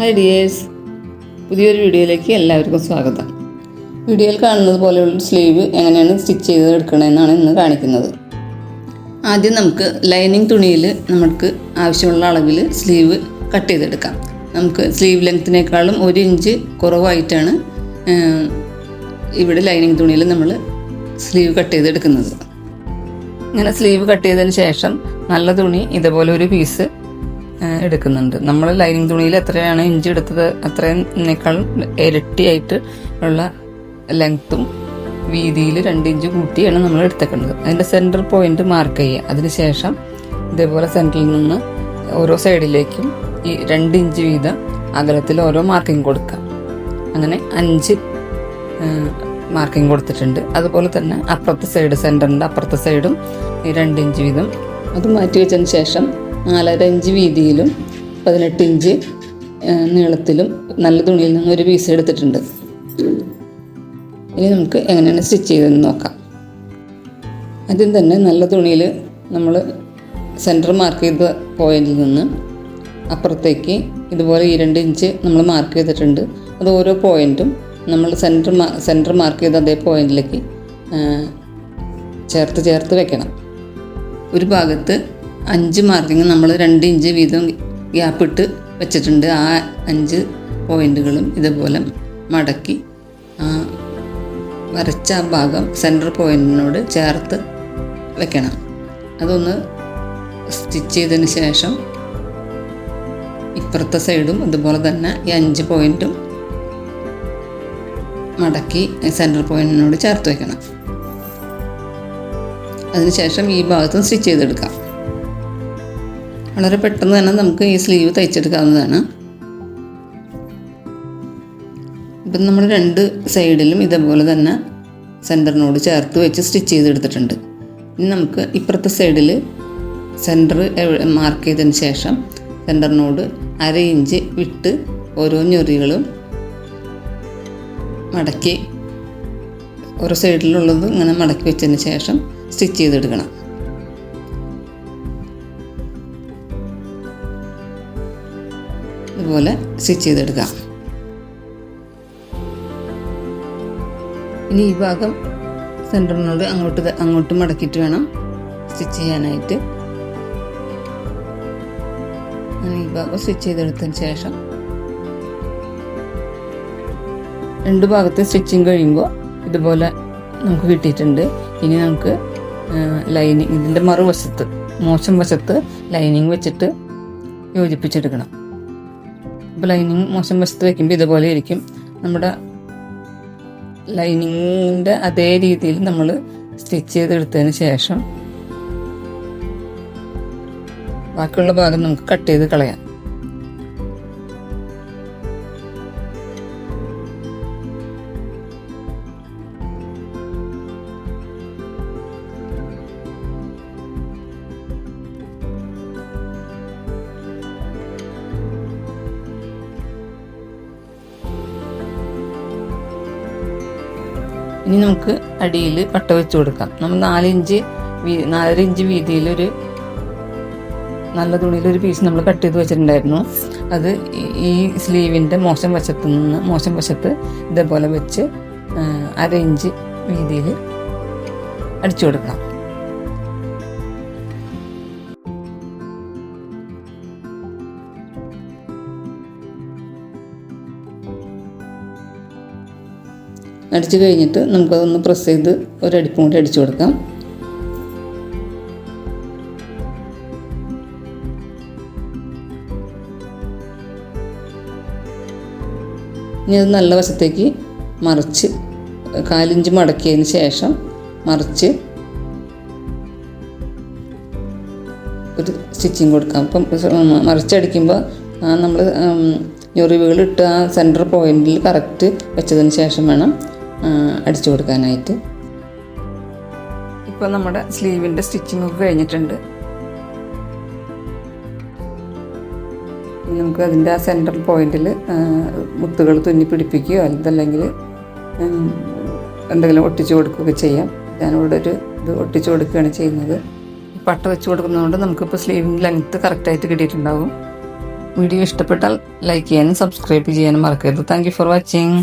Hi dears പുതിയൊരു വീഡിയോയിലേക്ക് എല്ലാവർക്കും സ്വാഗതം. വീഡിയോയിൽ കാണുന്നത് പോലെയുള്ള സ്ലീവ് എങ്ങനെയാണ് സ്റ്റിച്ച് ചെയ്ത് എടുക്കണമെന്നാണ് ഇന്ന് കാണിക്കുന്നത്. ആദ്യം നമുക്ക് ലൈനിങ് തുണിയിൽ നമുക്ക് ആവശ്യമുള്ള അളവിൽ സ്ലീവ് കട്ട് ചെയ്തെടുക്കാം. നമുക്ക് സ്ലീവ് ലെങ്ത്തിനേക്കാളും ഒരു ഇഞ്ച് കുറവായിട്ടാണ് ഇവിടെ ലൈനിങ് തുണിയിൽ നമ്മൾ സ്ലീവ് കട്ട് ചെയ്തെടുക്കുന്നത്. ഇങ്ങനെ സ്ലീവ് കട്ട് ചെയ്തതിന് ശേഷം നല്ല തുണി ഇതുപോലെ ഒരു പീസ് എടുക്കുന്നുണ്ട്. നമ്മൾ ലൈനിങ് തുണിയിൽ എത്രയാണ് ഇഞ്ചി എടുത്തത് അത്രയേക്കാൾ ഇരട്ടിയായിട്ട് ഉള്ള ലെങ്ത്തും വീതിയിൽ രണ്ട് ഇഞ്ച് കൂട്ടിയാണ് നമ്മൾ എടുത്തേക്കുന്നത് അതിന്റെ സെന്റർ പോയിന്റ് മാർക്ക് ചെയ്യുക. അതിനുശേഷം ഇതേപോലെ സെന്ററിൽ നിന്ന് ഓരോ സൈഡിലേക്കും ഈ രണ്ട് ഇഞ്ച് വീതം അകലത്തിൽ ഓരോ മാർക്കിംഗ് കൊടുക്കാം അങ്ങനെ അഞ്ച് മാർക്കിംഗ് കൊടുത്തിട്ടുണ്ട്. അതുപോലെ തന്നെ അപ്പുറത്തെ സൈഡ് സെന്ററിന്റെ അപ്പുറത്തെ സൈഡും ഈ രണ്ട് ഇഞ്ച് വീതം അത് മാറ്റി വെച്ചതിന് ശേഷം നാലര ഇഞ്ച് വീതിയിലും പതിനെട്ട് ഇഞ്ച് നീളത്തിലും നല്ല തുണിയിൽ നിന്ന് ഒരു പീസ് എടുത്തിട്ടുണ്ട്. ഇനി നമുക്ക് എങ്ങനെയാണ് സ്റ്റിച്ച് ചെയ്തതെന്ന് നോക്കാം. ആദ്യം തന്നെ നല്ല തുണിയിൽ നമ്മൾ സെന്റർ മാർക്ക് ചെയ്ത പോയിന്റിൽ നിന്ന് അപ്പുറത്തേക്ക് ഇതുപോലെ ഈ രണ്ട് ഇഞ്ച് നമ്മൾ മാർക്ക് ചെയ്തിട്ടുണ്ട്. അത് ഓരോ പോയിന്റും നമ്മൾ സെന്റർ മാ സെന്റർ മാർക്ക് ചെയ്ത അതേ പോയിന്റിലേക്ക് ചേർത്ത് ചേർത്ത് വെക്കണം. ഒരു ഭാഗത്ത് അഞ്ച് മാർക്കിങ് നമ്മൾ രണ്ട് ഇഞ്ച് വീതം ഗ്യാപ്പിട്ട് വെച്ചിട്ടുണ്ട്. ആ അഞ്ച് പോയിന്റുകളും ഇതുപോലെ മടക്കി വരച്ച ആ ഭാഗം സെന്റർ പോയിന്റിനോട് ചേർത്ത് വെക്കണം. അതൊന്ന് സ്റ്റിച്ച് ചെയ്തതിന് ശേഷം ഇപ്പുറത്തെ സൈഡും അതുപോലെ തന്നെ ഈ അഞ്ച് പോയിന്റും മടക്കി സെന്റർ പോയിന്റിനോട് ചേർത്ത് വെക്കണം. അതിനുശേഷം ഈ ഭാഗത്തും സ്റ്റിച്ച് ചെയ്തെടുക്കാം. വളരെ പെട്ടെന്ന് തന്നെ നമുക്ക് ഈ സ്ലീവ് തയ്ച്ചെടുക്കാവുന്നതാണ്. ഇപ്പം നമ്മൾ രണ്ട് സൈഡിലും ഇതേപോലെ തന്നെ സെന്ററിനോട് ചേർത്ത് വെച്ച് സ്റ്റിച്ച് ചെയ്തെടുത്തിട്ടുണ്ട്. ഇനി നമുക്ക് ഇപ്പുറത്തെ സൈഡിൽ സെന്റർ മാർക്ക് ചെയ്തതിന് ശേഷം സെന്ററിനോട് അര ഇഞ്ച് വിട്ട് ഓരോ ഞൊറികളും മടക്കി ഓരോ സൈഡിലുള്ളത് ഇങ്ങനെ മടക്കി വെച്ചതിന് ശേഷം സ്റ്റിച്ച് ചെയ്തെടുക്കണം. ഇതുപോലെ സ്റ്റിച്ച് ചെയ്തെടുക്കാം. ഇനി ഈ ഭാഗം സെന്ററിനോട് അങ്ങോട്ട് അങ്ങോട്ട് മടക്കിയിട്ട് വേണം സ്റ്റിച്ച് ചെയ്യാനായിട്ട്. ഈ ഭാഗം സ്റ്റിച്ച് ചെയ്തെടുത്തതിന് ശേഷം രണ്ട് ഭാഗത്ത് സ്റ്റിച്ചിങ് കഴിയുമ്പോൾ ഇതുപോലെ നമുക്ക് കിട്ടിയിട്ടുണ്ട്. ഇനി നമുക്ക് ലൈനിങ് ഇതിന്റെ മറുവശത്ത് മോശം വശത്ത് ലൈനിങ് വെച്ചിട്ട് യോജിപ്പിച്ചെടുക്കണം. ലൈനിങ് മോശം വശത്ത് വെക്കുമ്പോൾ ഇതുപോലെ ഇരിക്കും. നമ്മുടെ ലൈനിങ്ങിന്റെ അതേ രീതിയിൽ നമ്മൾ സ്റ്റിച്ച് ചെയ്തെടുത്തതിന് ശേഷം ബാക്കിയുള്ള ഭാഗം നമുക്ക് കട്ട് ചെയ്ത് കളയാം. ഇനി നമുക്ക് അടിയിൽ പട്ട വെച്ച് കൊടുക്കാം. നമ്മൾ നാലിഞ്ച് നാലര ഇഞ്ച് വീതിയിലൊരു നല്ല തുണിയിലൊരു പീസ് നമ്മൾ കട്ട് ചെയ്ത് വെച്ചിട്ടുണ്ടായിരുന്നു. അത് ഈ- സ്ലീവിന്റെ മോശം വശത്ത് നിന്ന് മോശം വശത്ത് ഇതേപോലെ വെച്ച് അര ഇഞ്ച് വീതിയിൽ അടിച്ചു കൊടുക്കണം അടിച്ചു കഴിഞ്ഞിട്ട് നമുക്കതൊന്ന് പ്രസ് ചെയ്ത് ഒരടിപ്പും കൂടി അടിച്ചു കൊടുക്കാം. ഇനി അത് നല്ല വശത്തേക്ക് മറിച്ച് കാലിഞ്ച് മടക്കിയതിന് ശേഷം മറിച്ച് ഒരു സ്റ്റിച്ചിങ് കൊടുക്കാം. അപ്പം മറിച്ചടിക്കുമ്പോൾ നമ്മൾ ഞൊറിവുകളിട്ട് ആ സെന്റർ പോയിന്റിൽ കറക്റ്റ് വെച്ചതിന് ശേഷം വേണം അടിച്ചു കൊടുക്കാനായിട്ട്. ഇപ്പോൾ നമ്മുടെ സ്ലീവിന്റെ സ്റ്റിച്ചിങ് ഒക്കെ കഴിഞ്ഞിട്ടുണ്ട്. നമുക്ക് അതിന്റെ ആ സെൻട്രൽ പോയിന്റിൽ മുത്തുകൾ തുന്നി പിടിപ്പിക്കുകയോ അല്ലെങ്കിൽ എന്തെങ്കിലും ഒട്ടിച്ചു കൊടുക്കുകയൊക്കെ ചെയ്യാം. ഞാനിവിടെ ഒരു ഇത് ഒട്ടിച്ചു കൊടുക്കുകയാണ് ചെയ്യുന്നത്. പട്ട വെച്ച് കൊടുക്കുന്നതുകൊണ്ട് നമുക്കിപ്പോൾ സ്ലീവിന്റെ ലെങ്ത്ത് കറക്റ്റായിട്ട് കിട്ടിയിട്ടുണ്ടാകും വീഡിയോ ഇഷ്ടപ്പെട്ടാൽ ലൈക്ക് ചെയ്യാനും സബ്സ്ക്രൈബ് ചെയ്യാനും മറക്കരുത്. Thank for watching